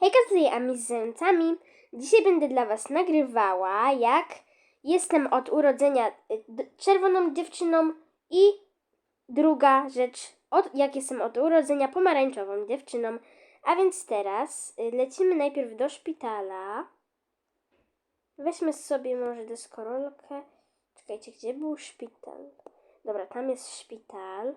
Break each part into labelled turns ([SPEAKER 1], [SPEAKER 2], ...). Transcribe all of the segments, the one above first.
[SPEAKER 1] Hejka, tutaj Ami z zającami. Dzisiaj będę dla Was nagrywała, jak jestem od urodzenia y, czerwoną dziewczyną i druga rzecz, od, jak jestem od urodzenia pomarańczową dziewczyną. A więc teraz y, lecimy najpierw do szpitala. Weźmy sobie może deskorolkę. Czekajcie, gdzie był szpital? Dobra, tam jest szpital.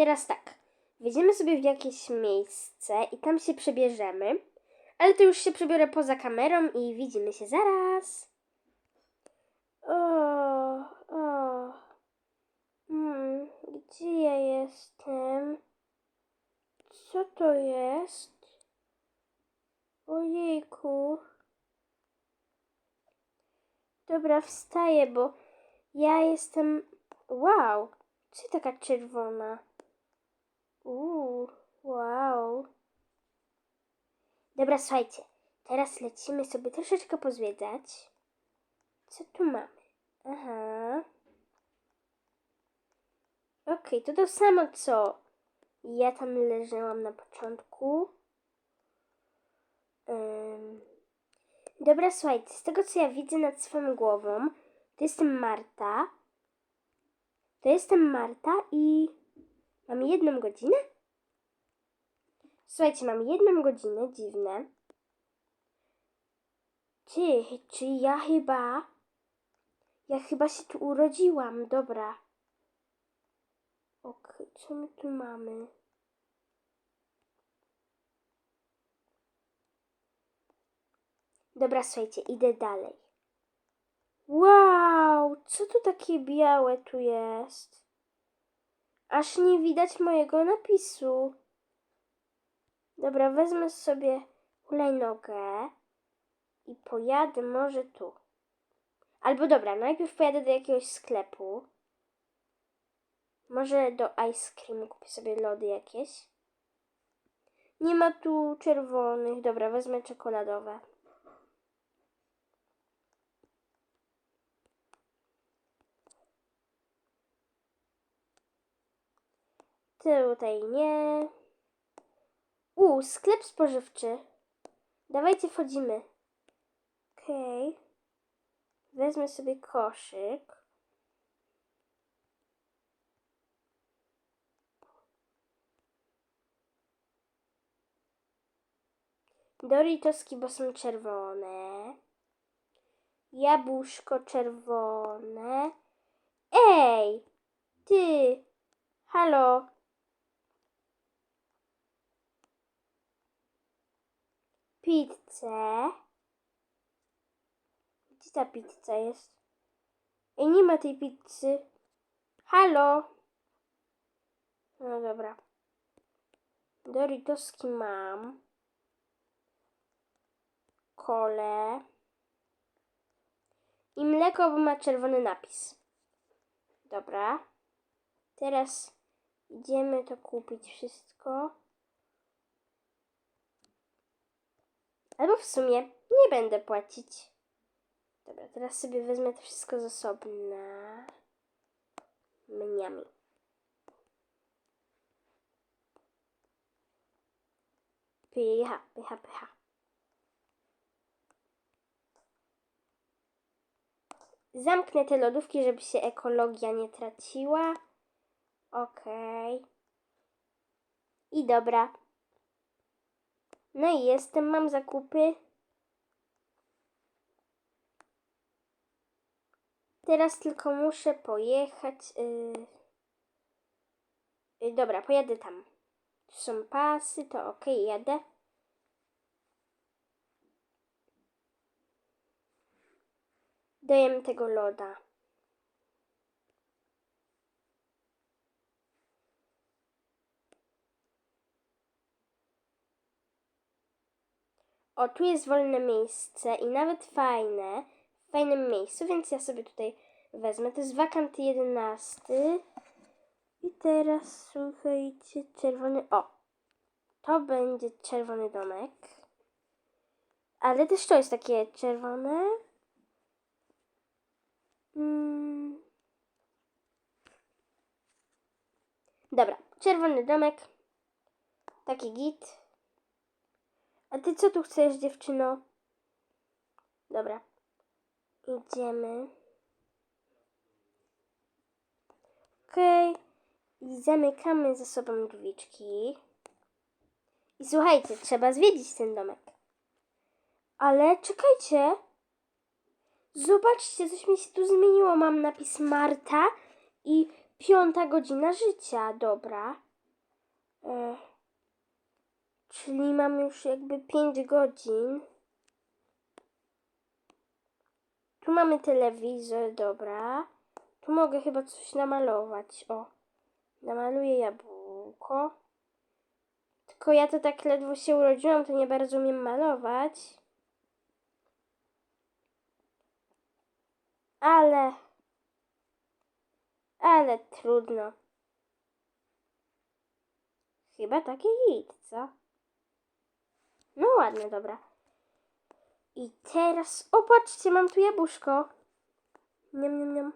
[SPEAKER 1] Teraz tak. Wejdziemy sobie w jakieś miejsce i tam się przebierzemy. Ale to już się przebiorę poza kamerą i widzimy się zaraz. O, o. Hmm, gdzie ja jestem? Co to jest? Ojejku. Dobra, wstaję, bo ja jestem. Wow, co taka czerwona? Uuu, wow. Dobra, słuchajcie, teraz lecimy sobie troszeczkę pozwiedzać. Co tu mamy? Aha. Okej, to to samo co ja tam leżałam na początku. Ym. Dobra, słuchajcie, z tego co ja widzę nad swoją głową, to jestem Marta. To jestem Marta i mam jedną godzinę? Słuchajcie, mam jedną godzinę, dziwne. Ty, czy ja chyba... Ja chyba się tu urodziłam, dobra. Okej, co my tu mamy? Dobra, słuchajcie, idę dalej. Wow, co tu takie białe tu jest? Aż nie widać mojego napisu. Dobra, wezmę sobie hulajnogę i pojadę może tu. Albo dobra, najpierw pojadę do jakiegoś sklepu. Może do ice creamu kupię sobie lody jakieś. Nie ma tu czerwonych. Dobra, wezmę czekoladowe. Tutaj nie. U, sklep spożywczy. Dawajcie, wchodzimy. Okej. Wezmę sobie koszyk. Doritoski, bo są czerwone. Jabłuszko czerwone. Ej! Ty! Halo! Pizzę. Gdzie ta pizza jest? Ej, nie ma tej pizzy. Halo? No dobra. Doritoski mam. Kole. I mleko, bo ma czerwony napis. Dobra. Teraz idziemy to kupić wszystko. Albo w sumie nie będę płacić. Dobra, teraz sobie wezmę to wszystko z osobna. Mniami. Pycha, pycha, pycha. Zamknę te lodówki, żeby się ekologia nie traciła. Okej. I dobra. No i jestem, mam zakupy. Teraz tylko muszę pojechać. Yy... Dobra, pojadę tam. Są pasy, to ok, jadę. Dajem tego loda. O, tu jest wolne miejsce i nawet fajne, w fajnym miejscu, więc ja sobie tutaj wezmę. To jest wakant 11. I teraz słuchajcie, czerwony. O! To będzie czerwony domek. Ale też to jest takie czerwone. Mm. Dobra, czerwony domek. Taki git. A ty co tu chcesz, dziewczyno? Dobra. Idziemy. Okej. I zamykamy ze sobą drzwiczki. I słuchajcie, trzeba zwiedzić ten domek. Ale czekajcie. Zobaczcie, coś mi się tu zmieniło. Mam napis Marta i piąta godzina życia. Dobra. E, czyli mam już jakby 5 godzin. Tu mamy telewizor, dobra. Tu mogę chyba coś namalować. O, namaluję jabłko. Tylko ja to tak ledwo się urodziłam, to nie bardzo umiem malować. Ale. Ale trudno. Chyba takie hit, co? No ładne, dobra. I teraz, o patrzcie, mam tu jabłuszko. Niam, niam, niam.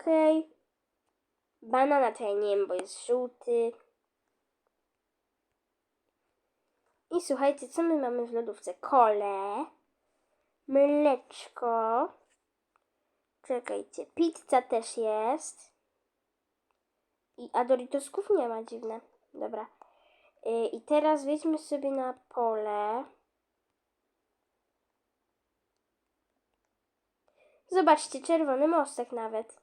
[SPEAKER 1] Okej. Banana to ja nie wiem, bo jest żółty. I słuchajcie, co my mamy w lodówce? Kole, mleczko. Czekajcie, pizza też jest. I a nie ma, dziwne. Dobra. Y, I teraz wejdźmy sobie na pole. Zobaczcie, czerwony mostek nawet.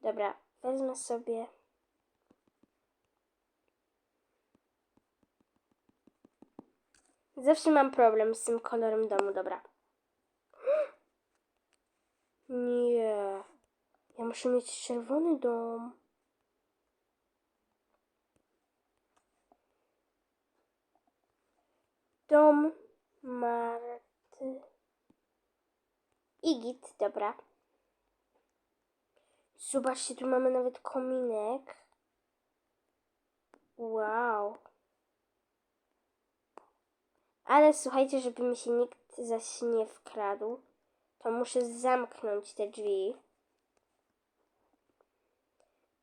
[SPEAKER 1] Dobra, wezmę sobie. Zawsze mam problem z tym kolorem domu, dobra. Nie. Ja muszę mieć czerwony dom. Dom Marty. Igit, dobra. Zobaczcie, tu mamy nawet kominek. Wow. Ale słuchajcie, żeby mi się nikt zaś nie wkradł, to muszę zamknąć te drzwi.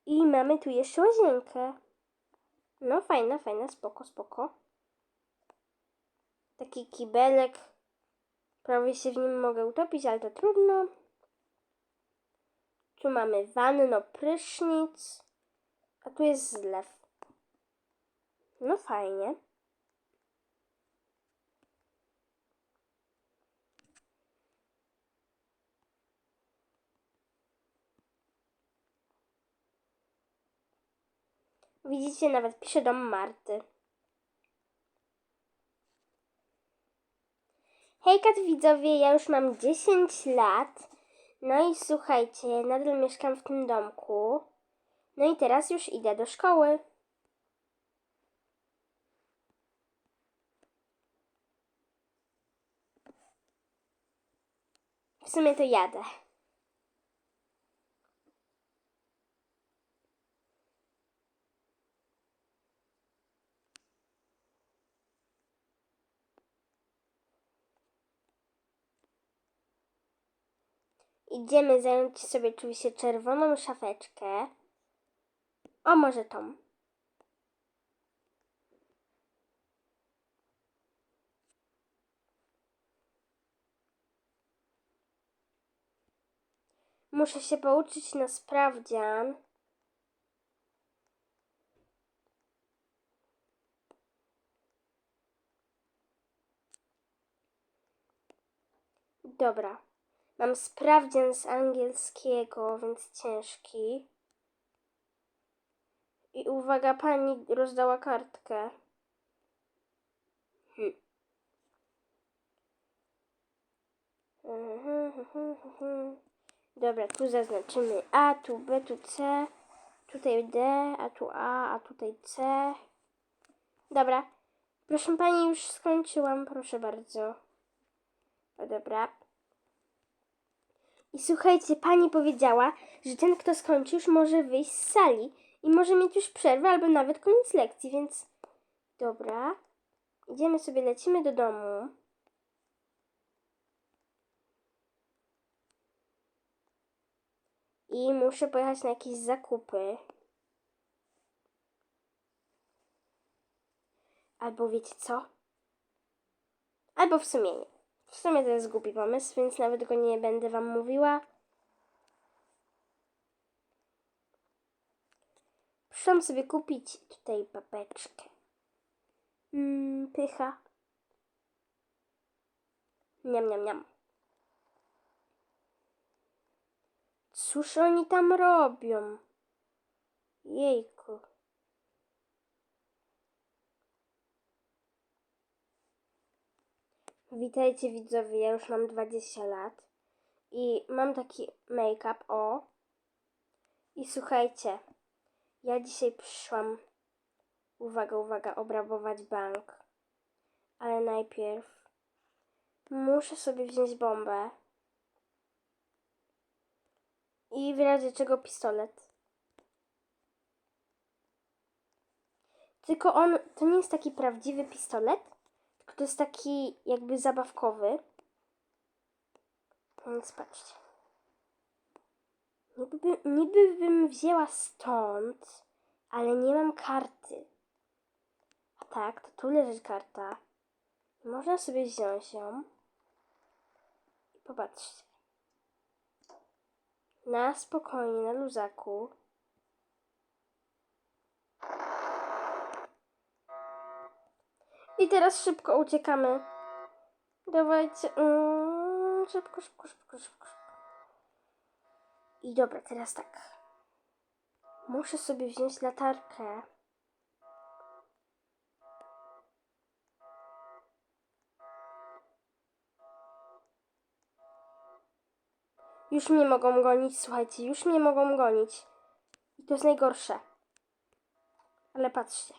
[SPEAKER 1] I mamy tu jeszcze łazienkę. No fajna, fajna, spoko, spoko. Taki kibelek. Prawie się w nim mogę utopić, ale to trudno. Tu mamy wanno, prysznic. A tu jest zlew. No fajnie. Widzicie, nawet pisze dom Marty. Hejka widzowie, ja już mam 10 lat. No i słuchajcie, nadal mieszkam w tym domku. No i teraz już idę do szkoły. W sumie to jadę. Idziemy zająć sobie oczywiście czerwoną szafeczkę. O, może tą. Muszę się pouczyć na sprawdzian. Dobra. Mam sprawdzian z angielskiego, więc ciężki. I uwaga, pani rozdała kartkę. Hm. Dobra, tu zaznaczymy A, tu B, tu C, tutaj D, a tu A, a tutaj C. Dobra. Proszę pani, już skończyłam, proszę bardzo. O, dobra. I słuchajcie, pani powiedziała, że ten, kto skończy, już może wyjść z sali. i może mieć już przerwę albo nawet koniec lekcji, więc dobra. Idziemy sobie, lecimy do domu. I muszę pojechać na jakieś zakupy. Albo wiecie co? Albo w sumie nie. W sumie to jest głupi pomysł, więc nawet go nie będę wam mówiła. Przyszłam sobie kupić tutaj babeczkę. Mmm, pycha. Niam, niam, niam. Cóż oni tam robią? Jejku. Witajcie widzowie, ja już mam 20 lat i mam taki make-up, o. I słuchajcie, ja dzisiaj przyszłam, uwaga, uwaga, obrabować bank. Ale najpierw muszę sobie wziąć bombę i w razie czego pistolet. Tylko on, to nie jest taki prawdziwy pistolet, to jest taki jakby zabawkowy. Więc patrzcie. Niby, by- niby bym wzięła stąd, ale nie mam karty. A tak, to tu leży karta. Można sobie wziąć ją. I popatrzcie. Na spokojnie, na luzaku. I teraz szybko uciekamy. Dawajcie. Mm, szybko, szybko, szybko, szybko. szybko. I dobra, teraz tak. Muszę sobie wziąć latarkę. Już mnie mogą gonić, słuchajcie, już mnie mogą gonić. I to jest najgorsze. Ale patrzcie.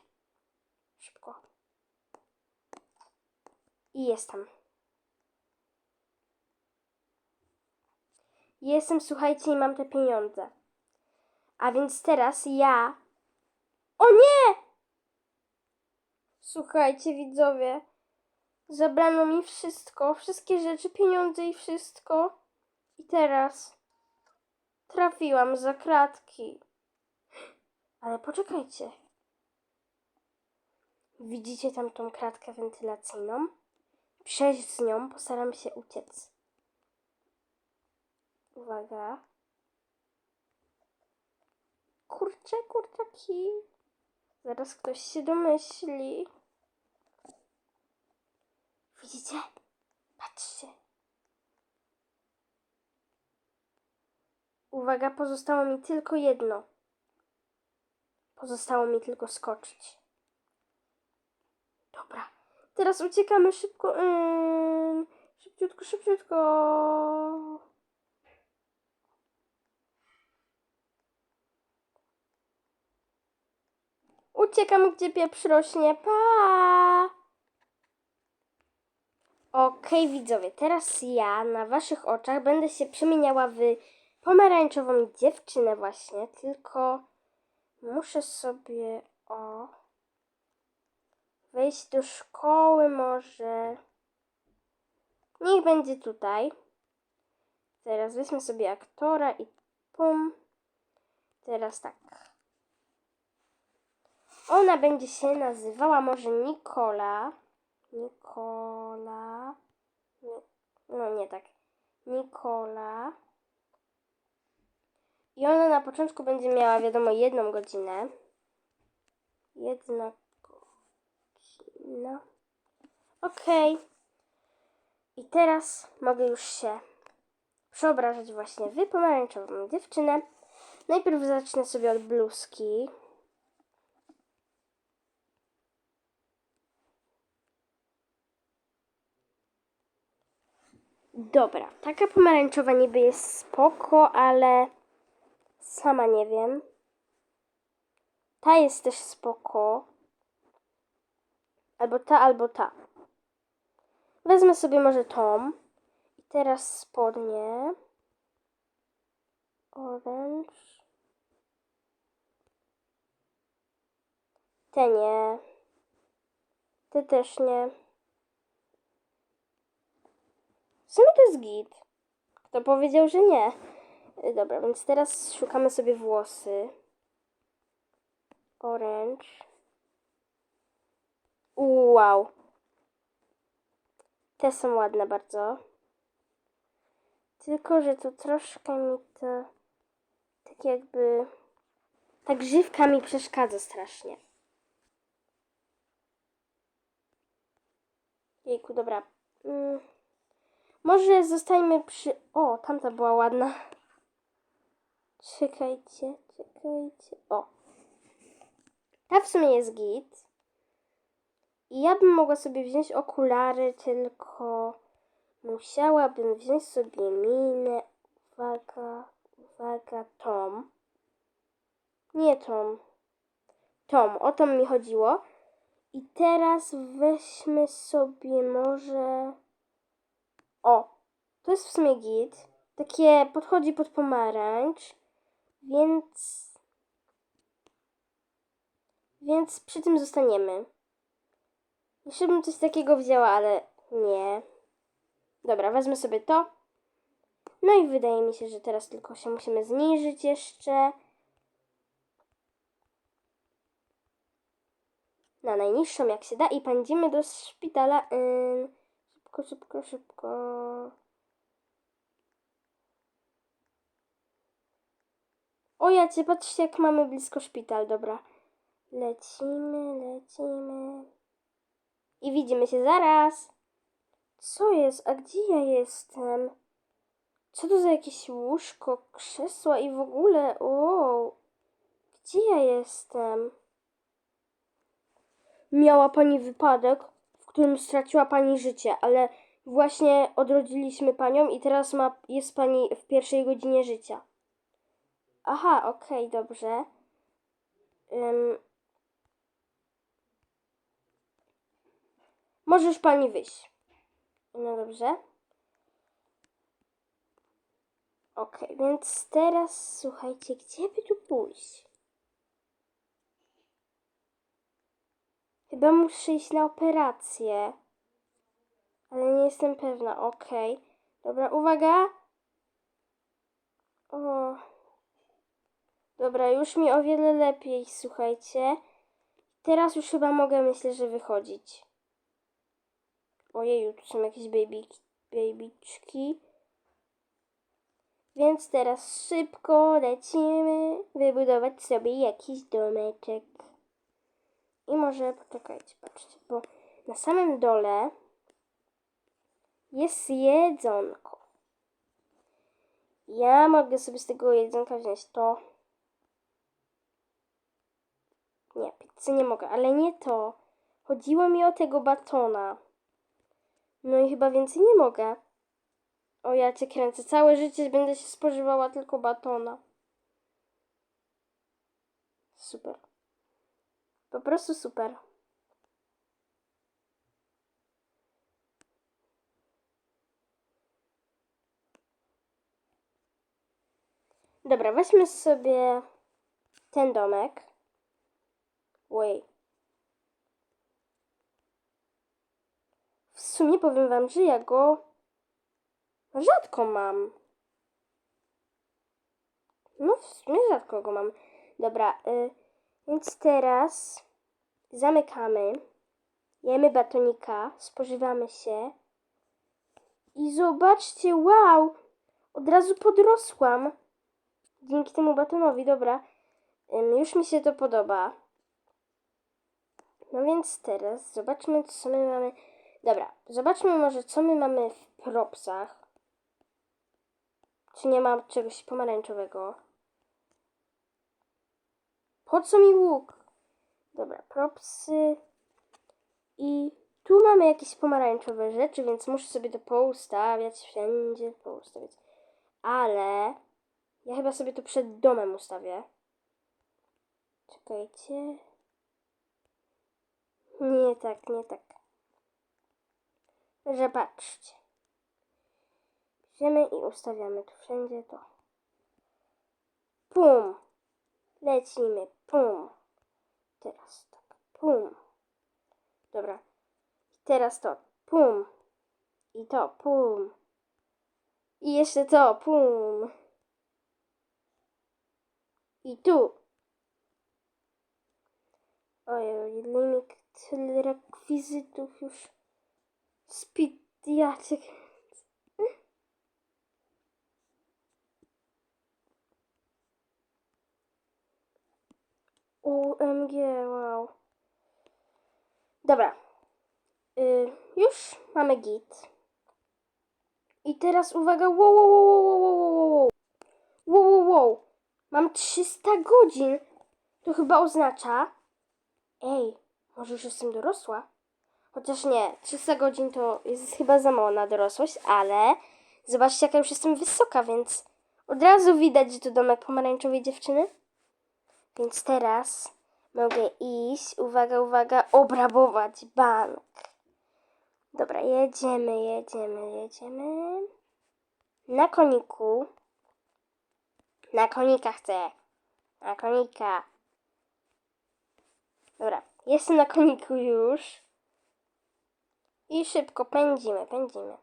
[SPEAKER 1] Szybko. I jestem. Jestem, słuchajcie, i mam te pieniądze. A więc teraz ja. O nie! Słuchajcie, widzowie. Zabrano mi wszystko, wszystkie rzeczy, pieniądze i wszystko. I teraz trafiłam za kratki. Ale poczekajcie. Widzicie tam tą kratkę wentylacyjną? Przejść z nią, postaram się uciec. Uwaga. Kurczę, kurczaki. Zaraz ktoś się domyśli. Widzicie? Patrzcie. Uwaga, pozostało mi tylko jedno. Pozostało mi tylko skoczyć. Teraz uciekamy szybko. Yy, szybciutko, szybciutko. Uciekam, gdzie pieprz rośnie. Pa! Okej, widzowie, teraz ja na waszych oczach będę się przemieniała w pomarańczową dziewczynę właśnie, tylko muszę sobie o wejść do szkoły może. Niech będzie tutaj. Teraz weźmy sobie aktora i pum. Teraz tak. Ona będzie się nazywała może Nikola. Nikola. No nie tak. Nikola. I ona na początku będzie miała, wiadomo, jedną godzinę. Jedna godzina. Okej. I teraz mogę już się przeobrażać właśnie w pomarańczową dziewczynę. Najpierw zacznę sobie od bluzki. Dobra, taka pomarańczowa niby jest spoko, ale sama nie wiem. Ta jest też spoko. Albo ta, albo ta. Wezmę sobie może tą. I teraz spodnie. Orange. Te nie. Te też nie. W sumie to jest git. Kto powiedział, że nie? Y, Dobra, więc teraz szukamy sobie włosy. Orange. Wow. Te są ładne bardzo. Tylko, że to troszkę mi to tak jakby ta grzywka mi przeszkadza strasznie. Jejku, dobra. Mm. Może zostańmy przy... O, tamta była ładna. Czekajcie, czekajcie. O. Ta w sumie jest git. I ja bym mogła sobie wziąć okulary, tylko musiałabym wziąć sobie minę. Uwaga, uwaga, Tom. Nie Tom. Tom, o Tom mi chodziło. I teraz weźmy sobie może... O, to jest w sumie git. Takie podchodzi pod pomarańcz, więc... Więc przy tym zostaniemy. Jeszcze bym coś takiego wzięła, ale nie. Dobra, wezmę sobie to. No i wydaje mi się, że teraz tylko się musimy zniżyć jeszcze. Na najniższą jak się da i pędzimy do szpitala. Ym, szybko, szybko, szybko. O jacie, patrzcie jak mamy blisko szpital, dobra. Lecimy, lecimy. I widzimy się zaraz. Co jest? A gdzie ja jestem? Co to za jakieś łóżko, krzesła i w ogóle? O, gdzie ja jestem? Miała pani wypadek, w którym straciła pani życie, ale właśnie odrodziliśmy panią i teraz ma, jest pani w pierwszej godzinie życia. Aha, okej, dobrze. Możesz pani wyjść. No dobrze. Okej, więc teraz słuchajcie, gdzie by tu pójść? Chyba muszę iść na operację. Ale nie jestem pewna. Okej. Dobra, uwaga. O. Dobra, już mi o wiele lepiej, słuchajcie. Teraz już chyba mogę, myślę, że wychodzić. Ojeju, tu są jakieś baby. Więc teraz szybko lecimy wybudować sobie jakiś domeczek. I może poczekajcie, patrzcie, bo na samym dole jest jedzonko. Ja mogę sobie z tego jedzonka wziąć to. Nie, pizzy nie mogę, ale nie to. Chodziło mi o tego batona. No i chyba więcej nie mogę. O, ja cię kręcę. Całe życie będę się spożywała tylko batona. Super. Po prostu super. Dobra, weźmy sobie ten domek. Oj. W sumie powiem wam, że ja go rzadko mam. No, w sumie rzadko go mam. Dobra, y, więc teraz zamykamy, jemy batonika, spożywamy się i zobaczcie, wow, od razu podrosłam dzięki temu batonowi, dobra, już mi się to podoba. No więc teraz zobaczmy, co my mamy. Dobra, zobaczmy może, co my mamy w propsach. Czy nie ma czegoś pomarańczowego? Po co mi łuk? Dobra, propsy. I tu mamy jakieś pomarańczowe rzeczy, więc muszę sobie to poustawiać wszędzie, poustawiać. Ale ja chyba sobie to przed domem ustawię. Czekajcie. Nie tak, nie tak. Że patrzcie. Bierzemy i ustawiamy tu wszędzie to. Pum. Lecimy. Pum. Teraz tak. Pum. Dobra. Teraz to. Pum. I to. Pum. I jeszcze to. Pum. I tu. Ojej, limit rekwizytów już. Spidiaczek. OMG, wow. Dobra. Yy, już mamy git. I teraz uwaga, wow, wow, wow, wow, wow, wow, wow. Wow, wow, wow. Mam 300 godzin. To chyba oznacza... Ej, może już jestem dorosła? Chociaż nie, 300 godzin to jest chyba za mało na dorosłość, ale zobaczcie jaka już jestem wysoka, więc od razu widać, że to domek pomarańczowej dziewczyny. Więc teraz mogę iść, uwaga, uwaga, obrabować bank. Dobra, jedziemy, jedziemy, jedziemy. Na koniku. Na konika chcę. Na konika. Dobra, jestem na koniku już. I szybko pędzimy, pędzimy.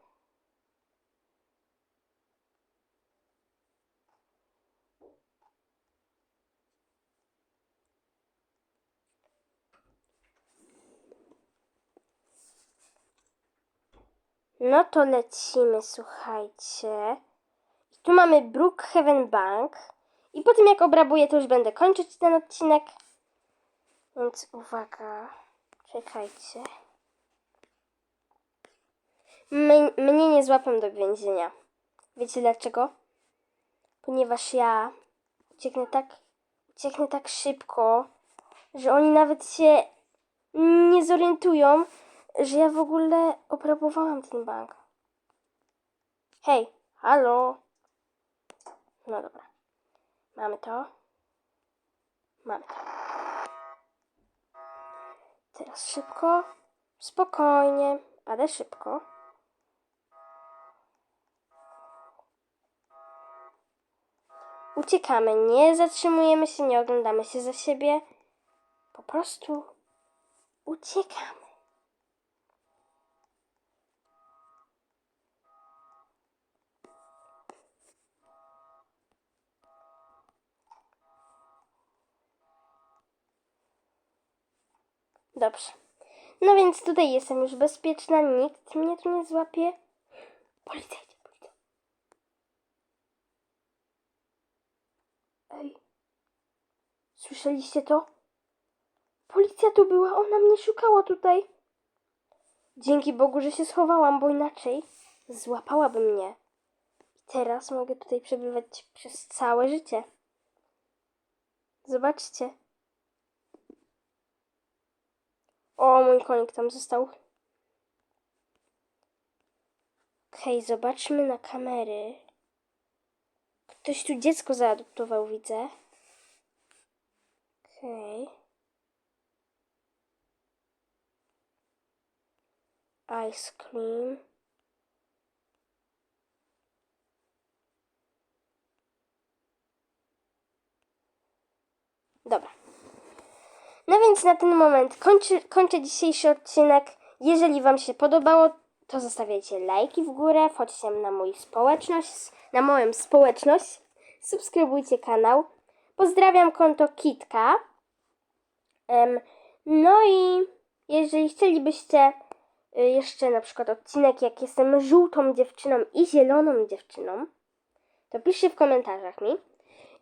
[SPEAKER 1] No to lecimy, słuchajcie. Tu mamy Brookhaven Bank. I po tym jak obrabuję, to już będę kończyć ten odcinek. Więc uwaga, czekajcie. My, mnie nie złapią do więzienia. Wiecie dlaczego? Ponieważ ja ucieknę tak, ucieknę tak szybko, że oni nawet się nie zorientują, że ja w ogóle obrabowałam ten bank. Hej, halo. No dobra. Mamy to. Mamy to. Teraz szybko. Spokojnie, ale szybko. Uciekamy, nie zatrzymujemy się, nie oglądamy się za siebie. Po prostu uciekamy. Dobrze. No więc tutaj jestem już bezpieczna, nikt mnie tu nie złapie. Policajcie, policajcie. Ej. Słyszeliście to? Policja tu była, ona mnie szukała tutaj. Dzięki Bogu, że się schowałam, bo inaczej złapałaby mnie. I teraz mogę tutaj przebywać przez całe życie. Zobaczcie. O, mój konik tam został. Okej, zobaczmy na kamery. Ktoś tu dziecko zaadoptował, widzę. Okej. Ice cream. Dobra. No więc na ten moment kończy, kończę dzisiejszy odcinek. Jeżeli Wam się podobało, to zostawiajcie lajki w górę, wchodźcie na mój społeczność, na moją społeczność, subskrybujcie kanał. Pozdrawiam konto Kitka. No i jeżeli chcielibyście y, jeszcze na przykład odcinek, jak jestem żółtą dziewczyną i zieloną dziewczyną, to piszcie w komentarzach mi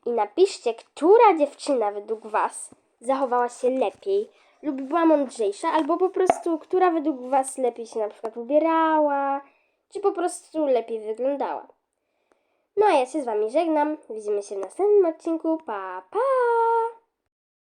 [SPEAKER 1] i napiszcie, która dziewczyna według Was zachowała się lepiej lub była mądrzejsza, albo po prostu, która według Was lepiej się na przykład ubierała, czy po prostu lepiej wyglądała. No a ja się z Wami żegnam. Widzimy się w następnym odcinku. Pa, pa!